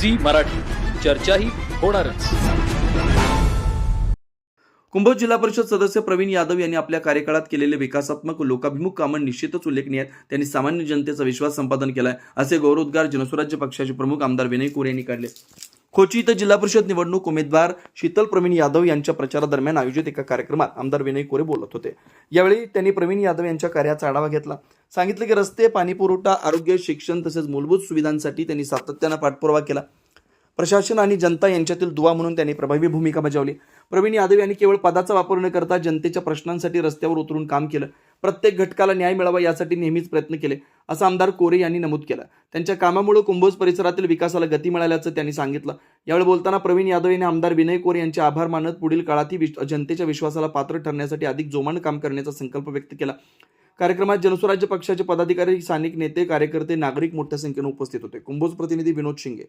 Zee Marathi. चर्चाही होणारच. कुंभोज जिल्हा परिषद सदस्य प्रवीण यादव यांनी आपल्या कार्यकाळात केलेले विकासात्मक लोकाभिमुख कामं निश्चितच उल्लेखनीय आहेत. त्यांनी सामान्य जनतेचा विश्वास संपादन केलाय असे गौरवोद्गार जनस्वराज्य पक्षाचे प्रमुख आमदार विनय कोरे यांनी काढले. खोची इथं जिल्हा परिषद निवडणूक उमेदवार शीतल प्रवीण यादव यांच्या प्रचारादरम्यान आयोजित एका कार्यक्रमात आमदार विनय कोरे बोलत होते. यावेळी त्यांनी प्रवीण यादव यांच्या कार्याचा आढावा घेतला. सांगितलं की रस्ते पाणीपुरवठा आरोग्य शिक्षण तसेच मूलभूत सुविधांसाठी त्यांनी सातत्यानं पाठपुरावा केला. प्रशासन आणि जनता यांच्यातील दुवा म्हणून त्यांनी प्रभावी भूमिका बजावली. प्रवीण यादव यांनी केवळ पदाचा वापर न करता जनतेच्या प्रश्नांसाठी रस्त्यावर उतरून काम केलं. प्रत्येक घटकाला न्याय मिळावा यासाठी नेहमीच प्रयत्न केले असं आमदार कोरे यांनी नमूद केलं. त्यांच्या कामामुळे कुंभोज परिसरातील विकासाला गती मिळाल्याचं त्यांनी सांगितलं. यावेळी बोलताना प्रवीण यादव यांनी आमदार विनय कोर यांचे आभार मानत पुढील काळातही विश- जनतेच्या विश्वासाला पात्र ठरण्यासाठी अधिक जोमानं काम करण्याचा संकल्प व्यक्त केला. कार्यक्रमात जनस्वराज्य पक्षाचे पदाधिकारी स्थानिक नेते कार्यकर्ते नागरिक मोठ्या संख्येने उपस्थित होते. कुंभोज प्रतिनिधी विनोद शिंगे.